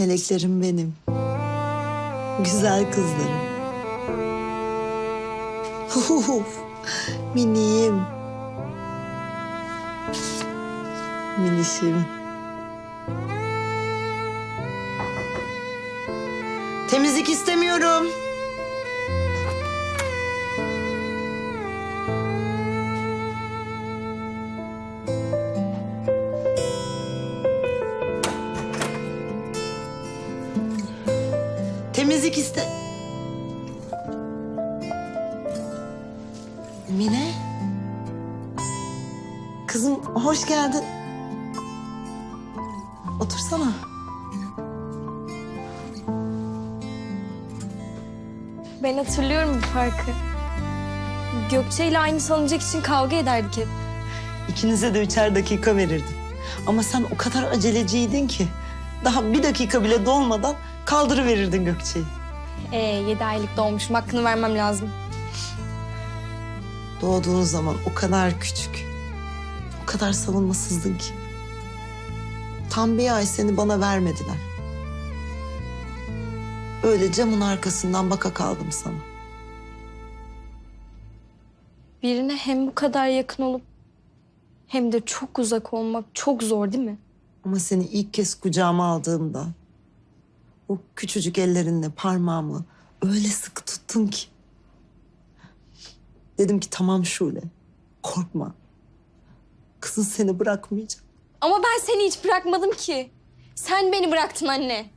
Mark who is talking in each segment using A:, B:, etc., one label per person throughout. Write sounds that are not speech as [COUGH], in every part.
A: Meleklerim benim. Güzel kızlarım. Uf, Miniyim. Minişim. Temizlik istemiyorum. Kızım hoş geldin. Otursana.
B: Ben hatırlıyorum bu parkı. Gökçe ile aynı salıncak için kavga ederdik hep.
A: İkinize de üçer dakika verirdim. Ama sen o kadar aceleciydin ki... ...daha bir dakika bile dolmadan kaldırıverirdin Gökçe'yi.
B: Ee, yedi aylık doğmuşum. Hakkını vermem lazım.
A: Doğduğun zaman o kadar küçük, kadar savunmasızdın ki. Tam bir ay seni bana vermediler. Öyle camın arkasından baka kaldım sana.
B: Birine hem bu kadar yakın olup hem de çok uzak olmak çok zor değil mi?
A: Ama seni ilk kez kucağıma aldığımda... ...o küçücük ellerinle parmağımı öyle sıkı tuttun ki. Dedim ki tamam Şule, korkma. Kızın seni bırakmayacak.
B: Ama ben seni hiç bırakmadım ki. Sen beni bıraktın anne.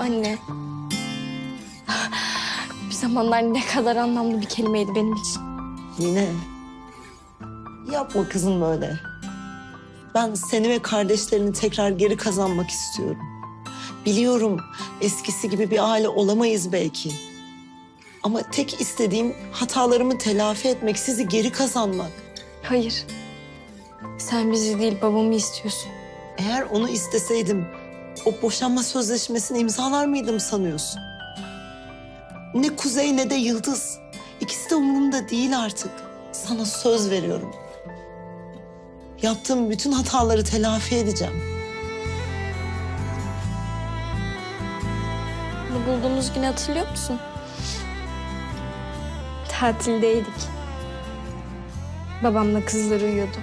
B: Anne. Bir zamanlar ne kadar anlamlı bir kelimeydi benim için.
A: Yine yapma kızım böyle. Ben seni ve kardeşlerini tekrar geri kazanmak istiyorum. Biliyorum eskisi gibi bir aile olamayız belki. Ama tek istediğim hatalarımı telafi etmek, sizi geri kazanmak.
B: Hayır. Sen bizi değil babamı istiyorsun.
A: Eğer onu isteseydim o boşanma sözleşmesini imzalar mıydım sanıyorsun? Ne Kuzey ne de Yıldız. İkisi de umurumda değil artık. Sana söz veriyorum. Yaptığım bütün hataları telafi edeceğim.
B: Bunu bulduğumuz günü hatırlıyor musun? Tatildeydik. Babamla kızlar uyuyordu.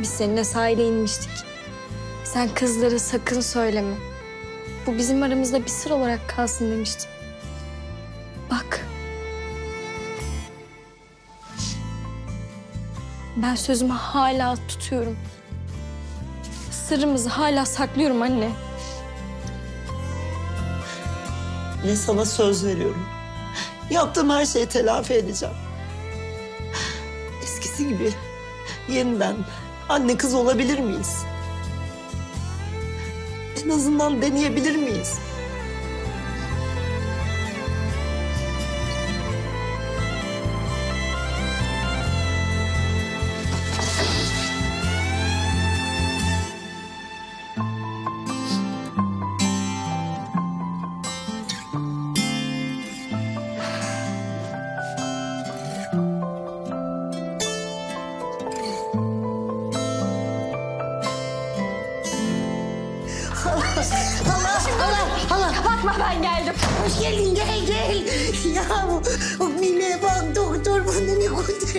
B: Biz seninle sahile inmiştik. Sen kızlara sakın söyleme. Bu bizim aramızda bir sır olarak kalsın demiştin. Bak. Ben sözümü hala tutuyorum. Sırrımızı hala saklıyorum anne.
A: Ve sana söz veriyorum. Yaptığım her şeyi telafi edeceğim. Eskisi gibi yeniden anne kız olabilir miyiz? En azından deneyebilir miyiz?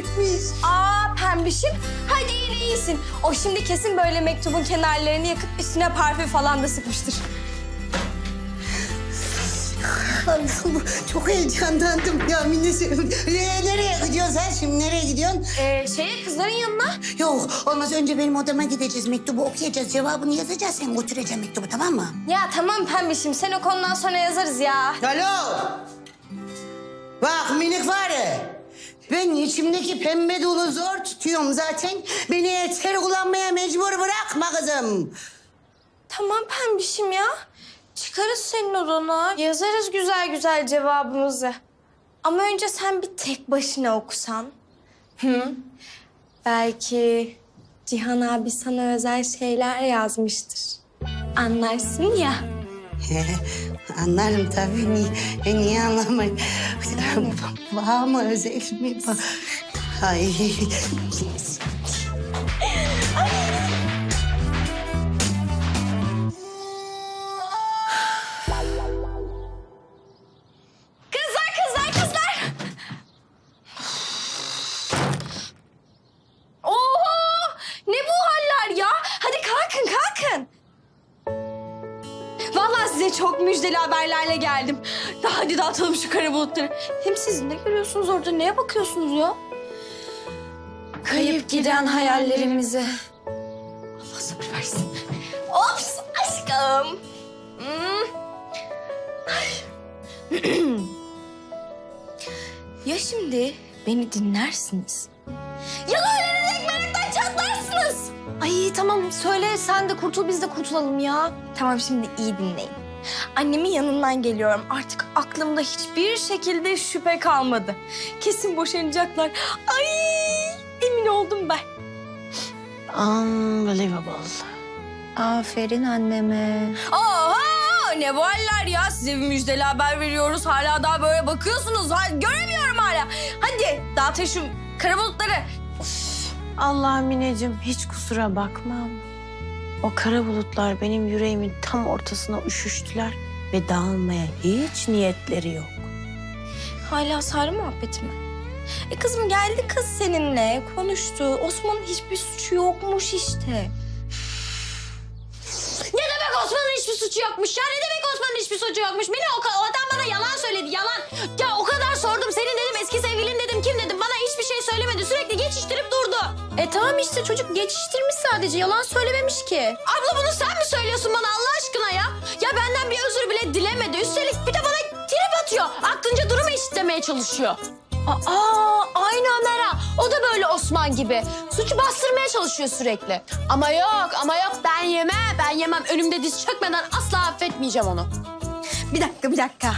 C: Götürmüş.
B: Aa pembişim. Hadi yine iyisin. O şimdi kesin böyle mektubun kenarlarını yakıp üstüne parfüm falan da sıkmıştır.
C: Allah'ım çok heyecanlandım ya Mine'ciğim. Ee, nereye gidiyorsun sen şimdi nereye gidiyorsun?
B: Ee, şeye kızların yanına.
C: Yok olmaz önce benim odama gideceğiz mektubu okuyacağız cevabını yazacağız sen götüreceksin mektubu tamam mı?
B: Ya tamam pembişim sen o konudan sonra yazarız ya.
C: Alo. Bak minik fare. Ben içimdeki pembe dolu zor tutuyorum zaten. Beni yeter kullanmaya mecbur bırakma kızım.
B: Tamam pembişim ya. Çıkarız senin odana. Yazarız güzel güzel cevabımızı. Ama önce sen bir tek başına okusan. Hı? Belki Cihan abi sana özel şeyler yazmıştır. Anlarsın ya. [LAUGHS]
C: Anlarım tabii. Niye, niye anlamayın? [LAUGHS] Bağ mı özel mi? Ay.
B: Kızlar kızlar kızlar. Oho! Ne bu haller ya? Hadi kalkın kalkın. Size çok müjdeli haberlerle geldim. Daha hadi dağıtalım şu kara bulutları. Hem siz ne görüyorsunuz orada? Neye bakıyorsunuz ya? Kayıp giden hayallerimizi. Allah sabır versin. Ops aşkım. Hmm. [CLEARS THROAT] ya şimdi beni dinlersiniz. Ya da öğrenerek meraktan çatlarsınız. Ay tamam söyle sen de kurtul biz de kurtulalım ya. Tamam şimdi iyi dinleyin. Annemin yanından geliyorum. Artık aklımda hiçbir şekilde şüphe kalmadı. Kesin boşanacaklar. Ay emin oldum ben.
A: Unbelievable.
D: Aferin anneme.
B: Oha ne bu haller ya? Size bir müjdeli haber veriyoruz. Hala daha böyle bakıyorsunuz. Ha, göremiyorum hala. Hadi dağıtın şu kara bulutları.
D: Allah Mineciğim hiç kusura bakma. O kara bulutlar benim yüreğimin tam ortasına üşüştüler ve dağılmaya hiç niyetleri yok.
B: Hala sarı muhabbeti mi? E kızım geldi kız seninle konuştu. Osman'ın hiçbir suçu yokmuş işte.
E: Ne demek Osman'ın hiçbir suçu yokmuş ya? Ne demek Osman'ın hiçbir suçu yokmuş? Mine o, o adam bana yalan söyledi, yalan. Ya o kadar sordum. Senin dedim eski sevgilin dedim, kim dedim. Bana hiçbir şey söylemedi. Sürekli geçiştirip durdu.
D: E tamam işte çocuk geçiştirmiş sadece yalan söylememiş ki.
E: Abla bunu sen mi söylüyorsun bana Allah aşkına ya? Ya benden bir özür bile dilemedi. Üstelik bir de bana trip atıyor. Aklınca durumu istemeye çalışıyor. Aa, aynı Ömer ha. O da böyle Osman gibi. Suçu bastırmaya çalışıyor sürekli. Ama yok, ama yok ben yemem. Ben yemem. Önümde diz çökmeden asla affetmeyeceğim onu.
B: Bir dakika bir dakika.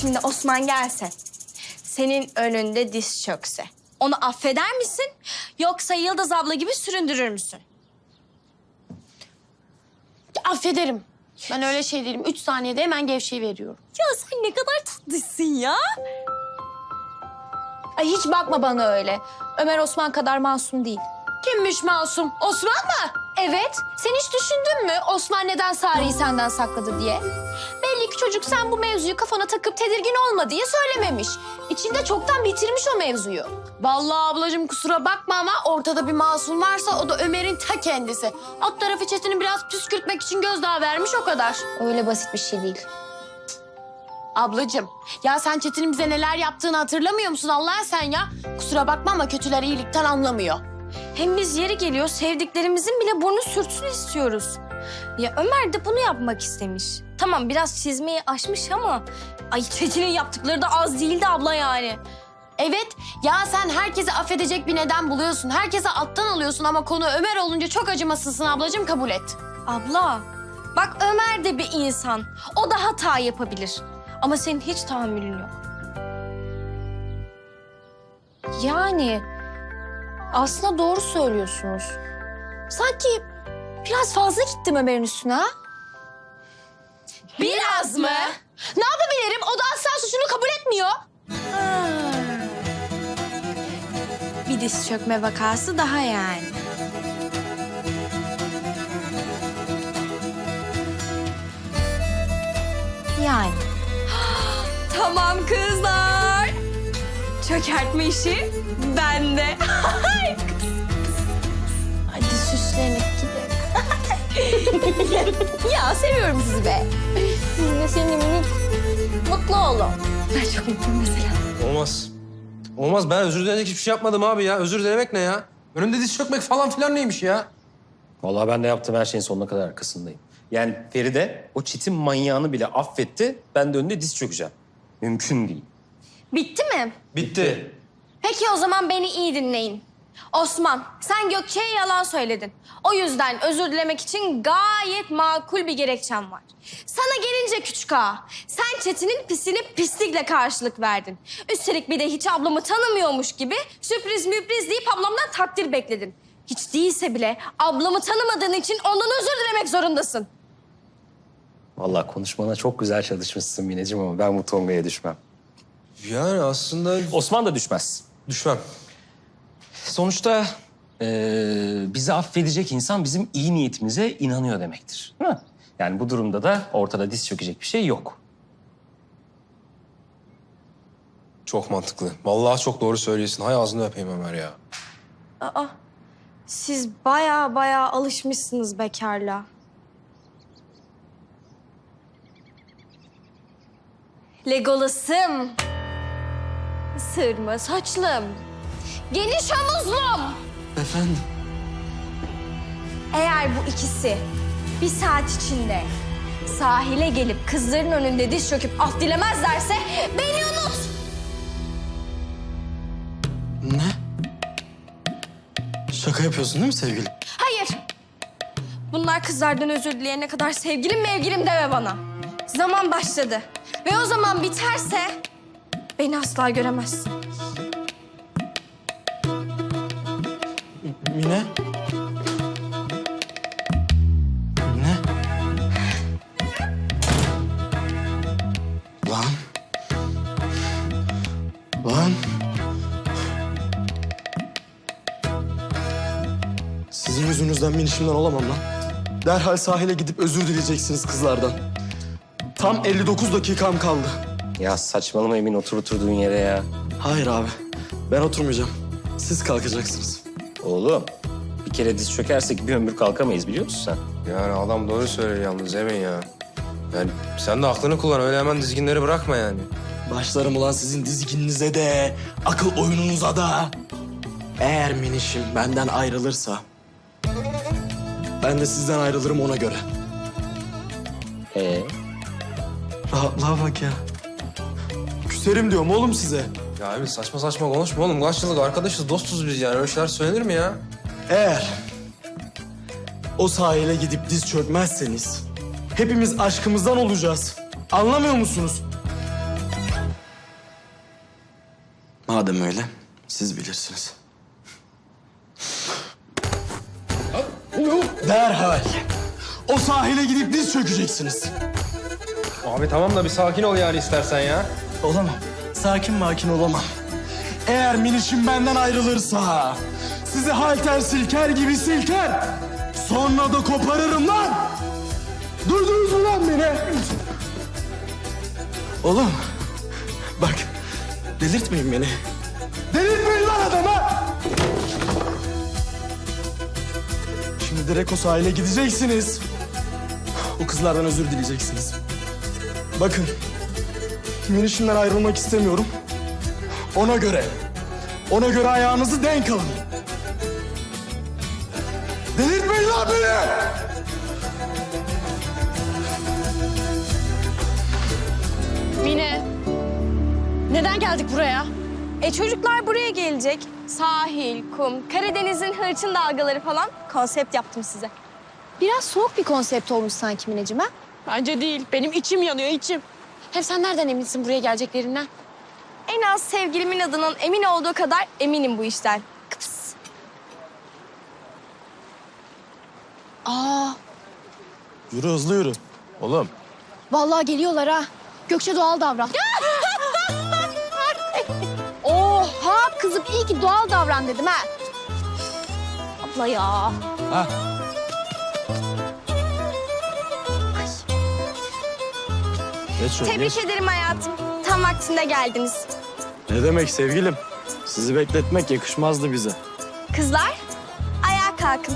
B: Şimdi Osman gelse. Senin önünde diz çökse. Onu affeder misin? Yoksa Yıldız abla gibi süründürür müsün?
E: Affederim. Ben öyle şey değilim. Üç saniyede hemen gevşeyi veriyorum.
B: Ya sen ne kadar tatlısın ya.
E: Ay hiç bakma bana öyle. Ömer Osman kadar masum değil. Kimmiş masum? Osman mı? Evet. Sen hiç düşündün mü Osman neden Sare'yi senden sakladı diye? Belli ki çocuk sen bu mevzuyu kafana takıp tedirgin olma diye söylememiş. İçinde çoktan bitirmiş o mevzuyu. Vallahi ablacığım kusura bakma ama ortada bir masum varsa o da Ömer'in ta kendisi. Alt tarafı Çetin'i biraz püskürtmek için gözdağı vermiş o kadar. Öyle basit bir şey değil. Ablacığım ya sen Çetin'in bize neler yaptığını hatırlamıyor musun Allah sen ya? Kusura bakma ama kötüler iyilikten anlamıyor.
B: Hem biz yeri geliyor sevdiklerimizin bile burnu sürtsün istiyoruz. Ya Ömer de bunu yapmak istemiş. Tamam biraz çizmeyi aşmış ama... Ay Çetin'in yaptıkları da az değildi abla yani.
E: Evet ya sen herkesi affedecek bir neden buluyorsun. Herkese alttan alıyorsun ama konu Ömer olunca çok acımasızsın ablacığım kabul et.
B: Abla bak Ömer de bir insan. O da hata yapabilir. Ama senin hiç tahammülün yok.
E: Yani aslında doğru söylüyorsunuz. Sanki biraz fazla gittim Ömer'in üstüne ha? Biraz mı? Ne yapabilirim? O da asla suçunu kabul etmiyor.
B: Bir diz çökme vakası daha yani.
E: Yani. [GASPS]
B: Tamam kızlar. Çökertme işi bende.
E: Hadi süslenip gidelim. [LAUGHS] ya seviyorum sizi be. Siz de senin minik mutlu olun.
B: Ben çok mutluyum mesela.
F: Olmaz. Olmaz ben özür dileyecek hiçbir şey yapmadım abi ya. Özür dilemek ne ya? Önümde diz çökmek falan filan neymiş ya?
G: Vallahi ben de yaptığım her şeyin sonuna kadar arkasındayım. Yani Feride o çitin manyağını bile affetti. Ben de önünde diz çökeceğim. Mümkün değil.
B: Bitti mi?
F: Bitti.
B: Peki o zaman beni iyi dinleyin. Osman, sen Gökçe'ye yalan söyledin. O yüzden özür dilemek için gayet makul bir gerekçem var. Sana gelince küçük ağa, sen Çetin'in pisine pislikle karşılık verdin. Üstelik bir de hiç ablamı tanımıyormuş gibi sürpriz müpriz deyip ablamdan takdir bekledin. Hiç değilse bile ablamı tanımadığın için ondan özür dilemek zorundasın.
G: Vallahi konuşmana çok güzel çalışmışsın Mineciğim ama ben bu tongaya düşmem.
F: Yani aslında
G: Osman da düşmez.
F: düşmem.
G: Sonuçta eee, bizi affedecek insan bizim iyi niyetimize inanıyor demektir. Değil mi? Yani bu durumda da ortada diz çökecek bir şey yok.
F: Çok mantıklı. Vallahi çok doğru söylüyorsun. Hay ağzını öpeyim Ömer ya.
B: Aa, siz baya baya alışmışsınız bekarlığa. Legolas'ım. Sırma saçlım. Geniş havuzlum.
H: Efendim?
B: Eğer bu ikisi bir saat içinde sahile gelip kızların önünde diz çöküp af dilemezlerse beni unut.
H: Ne? Şaka yapıyorsun değil mi sevgilim?
B: Hayır. Bunlar kızlardan özür dileyene kadar sevgilim mevgilim deme bana. Zaman başladı. Ve o zaman biterse beni asla göremezsin.
H: Mine? Mine? Lan. Lan. Sizin yüzünüzden minişimden olamam lan. Derhal sahile gidip özür dileyeceksiniz kızlardan. Tam 59 dakikam kaldı.
G: Ya saçmalama Emin otur oturduğun yere ya.
H: Hayır abi. Ben oturmayacağım. Siz kalkacaksınız.
G: Oğlum bir kere diz çökersek bir ömür kalkamayız biliyor musun sen?
F: Yani adam doğru söylüyor yalnız Emin ya. Yani sen de aklını kullan öyle hemen dizginleri bırakma yani.
H: Başlarım ulan sizin dizgininize de, akıl oyununuza da. Eğer minişim benden ayrılırsa... ...ben de sizden ayrılırım ona göre.
G: Ee,
H: Rahatlığa bak ya. Küserim diyorum oğlum size.
F: Ya Emin saçma saçma konuşma oğlum. Kaç yıllık arkadaşız, dostuz biz yani. Öyle şeyler söylenir mi ya?
H: Eğer o sahile gidip diz çökmezseniz... ...hepimiz aşkımızdan olacağız. Anlamıyor musunuz? Madem öyle, siz bilirsiniz. Derhal o sahile gidip diz çökeceksiniz.
F: Abi tamam da bir sakin ol yani istersen ya.
H: Olamam. Sakin makin olamam. Eğer minişim benden ayrılırsa... ...sizi halter silker gibi silker. Sonra da koparırım lan. Duydunuz mu lan beni? Oğlum. Bak. Delirtmeyin beni. Delirtmeyin lan adamı. Şimdi direkt o sahile gideceksiniz. O kızlardan özür dileyeceksiniz. Bakın. Minişimden ayrılmak istemiyorum. Ona göre. Ona göre ayağınızı denk alın. Delirtmeyin lan beni!
E: Mine. Neden geldik buraya?
B: E çocuklar buraya gelecek. Sahil, kum, Karadeniz'in hırçın dalgaları falan konsept yaptım size.
E: Biraz soğuk bir konsept olmuş sanki Mineciğim ha?
D: Bence değil. Benim içim yanıyor içim.
E: Hem sen nereden eminsin buraya geleceklerinden?
B: En az sevgilimin adının emin olduğu kadar eminim bu işten. Kıps.
E: Aa,
H: Yürü hızlı yürü. Oğlum.
E: vallahi geliyorlar ha. Gökçe doğal davran. [LAUGHS] Oha kızım iyi ki doğal davran dedim ha. Abla ya.
H: Ha. Şöyle,
B: Tebrik ederim hayatım. Tam vaktinde geldiniz.
H: Ne demek sevgilim? Sizi bekletmek yakışmazdı bize.
B: Kızlar, ayağa kalkın.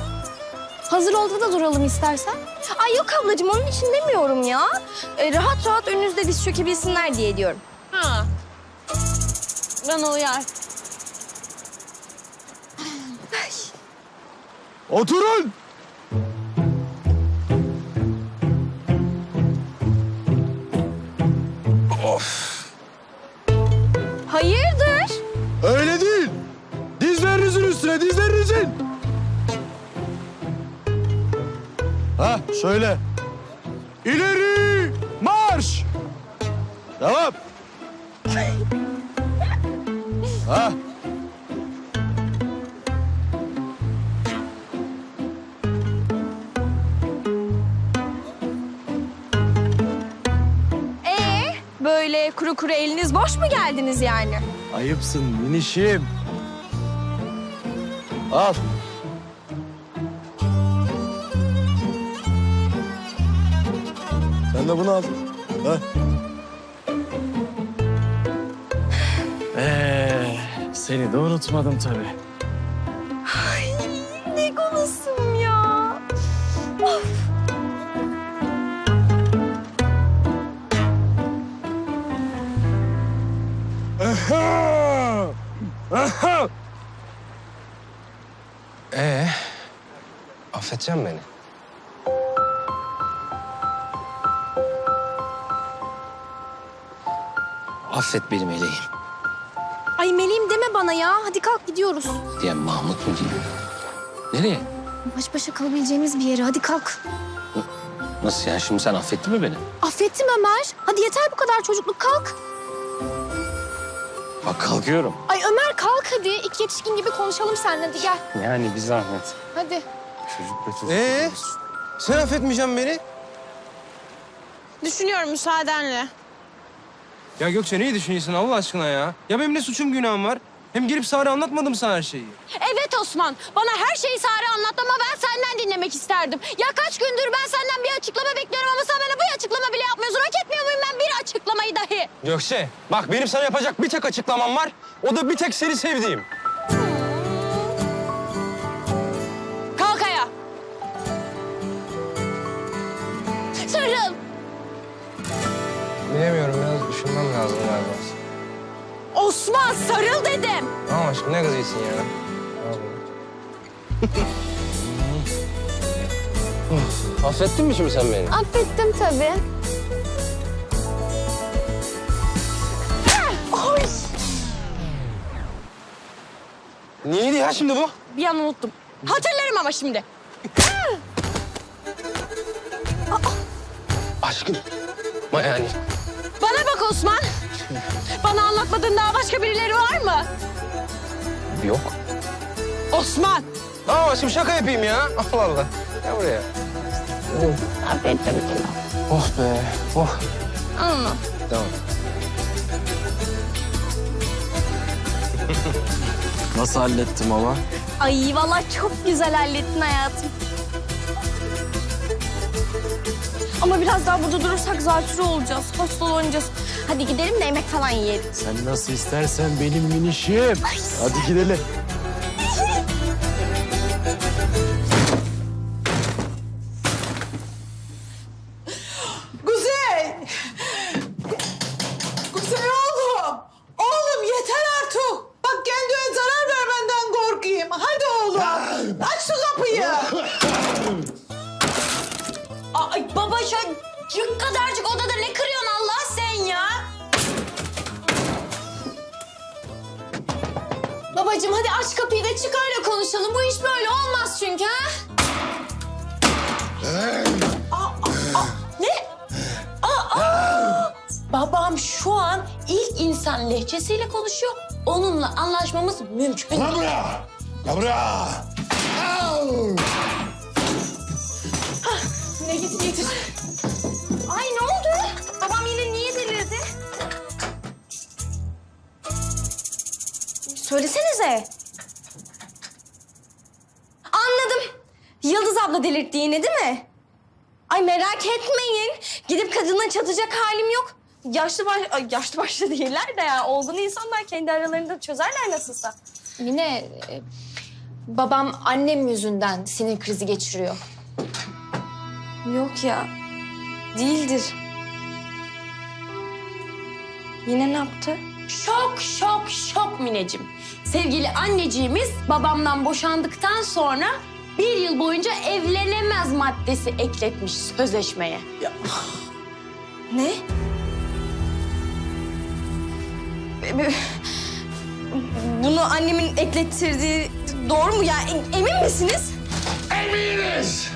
E: Hazır oldu da duralım istersen.
B: Ay yok ablacığım onun için demiyorum ya. Ee, rahat rahat önünüzde diz çökebilsinler diye diyorum.
D: Ha. Bana uyar.
H: Oturun! Ha, şöyle. İleri marş. Devam. [LAUGHS] ha.
B: Ee, böyle kuru kuru eliniz boş mu geldiniz yani?
H: Ayıpsın minişim. Al. De bunu al. Ee, seni de unutmadım tabii.
B: Ne konusum ya. Aha! Aha!
F: Ee, affedeceksin beni.
G: Affet beni meleğim
E: Ay meleğim deme bana ya. Hadi kalk gidiyoruz.
G: diyen Mahmut mu diyeyim? Nereye?
E: Baş başa kalabileceğimiz bir yere. Hadi kalk.
G: Nasıl yani şimdi sen affettin mi beni?
E: Affettim Ömer. Hadi yeter bu kadar çocukluk kalk.
G: Bak kalkıyorum.
E: Ay Ömer kalk hadi. İki yetişkin gibi konuşalım seninle. Hadi gel.
G: Yani bir zahmet.
E: Hadi.
G: Çocukla çocuk.
F: Ee, sen affetmeyeceksin beni.
D: Düşünüyorum müsaadenle.
F: Ya Gökçe neyi düşünüyorsun Allah aşkına ya? Ya benim ne suçum günahım var? Hem gelip Sare anlatmadım sana her şeyi.
D: Evet Osman. Bana her şeyi Sare anlat ama ben senden dinlemek isterdim. Ya kaç gündür ben senden bir açıklama bekliyorum ama sen bana bir açıklama bile yapmıyorsun. Hak etmiyor muyum ben bir açıklamayı dahi?
F: Gökçe, bak benim sana yapacak bir tek açıklamam var. O da bir tek seni sevdiğim.
D: Osman sarıl dedim.
F: Tamam aşkım, ne kızıyorsun ya? Affettin mi şimdi sen beni?
E: Affettim tabii.
F: Neydi ya şimdi bu?
D: Bir an unuttum. Hatırlarım ama şimdi.
F: Aşkım. Ma yani
D: Bana bak Osman. Bana anlatmadığın daha başka birileri var mı?
F: yok.
D: Osman.
F: Tamam aşkım şaka yapayım ya. Allah Allah. Gel buraya. Oh be. Oh.
D: Anla.
F: Tamam. [LAUGHS]
H: Nasıl hallettim ama?
B: Ay vallahi çok güzel hallettin hayatım. Ama biraz daha burada durursak zatürre olacağız. Hastalanacağız. Hadi gidelim de yemek falan yiyelim.
H: Sen nasıl istersen benim minişim. Hadi gidelim.
D: Konuşuyor. Onunla anlaşmamız mümkün.
I: Gel buraya! Gel buraya! Au!
B: Ne getir getir. Ay ne oldu? Babam yine niye delirdi? Söylesenize. Anladım. Yıldız abla delirtti yine değil mi? Ay merak etmeyin. Gidip kadına çatacak halim yok. Yaşlı baş... Ay, yaşlı başlı [LAUGHS] değiller de ya. Olgun insanlar kendi aralarında çözerler nasılsa.
E: Mine, e, babam annem yüzünden sinir krizi geçiriyor.
B: Yok ya. Değildir. Yine ne yaptı?
D: Şok şok şok Mineciğim. Sevgili anneciğimiz babamdan boşandıktan sonra bir yıl boyunca evlenemez maddesi ekletmiş sözleşmeye.
B: Ne? Bunu annemin eklettirdiği doğru mu ya? E- Emin misiniz?
I: Eminiz!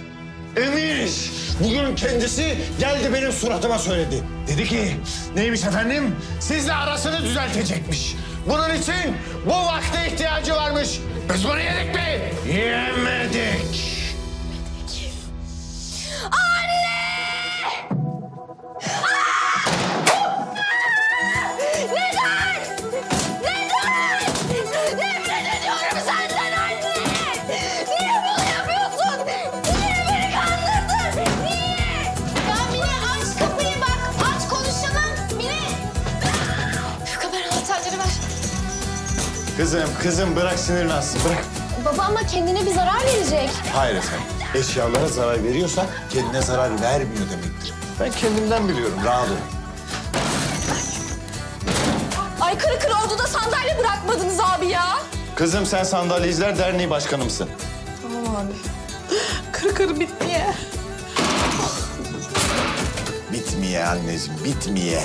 I: Eminiz! Bugün kendisi geldi benim suratıma söyledi. Dedi ki, neymiş efendim? Sizle arasını düzeltecekmiş. Bunun için bu vakte ihtiyacı varmış. Biz bunu yedik mi? Yemedik. Kızım, kızım bırak sinirini alsın, bırak.
E: Baba ama kendine bir zarar verecek.
I: Hayır efendim. Eşyalara zarar veriyorsa kendine zarar vermiyor demektir. Ben kendimden biliyorum, rahat olun.
B: Ay kırı kırı oldu da sandalye bırakmadınız abi ya.
I: Kızım sen Sandalyeciler Derneği Başkanımsın.
B: Tamam abi.
J: kır kır bitmeye.
I: Bitmeye anneciğim, bitmeye.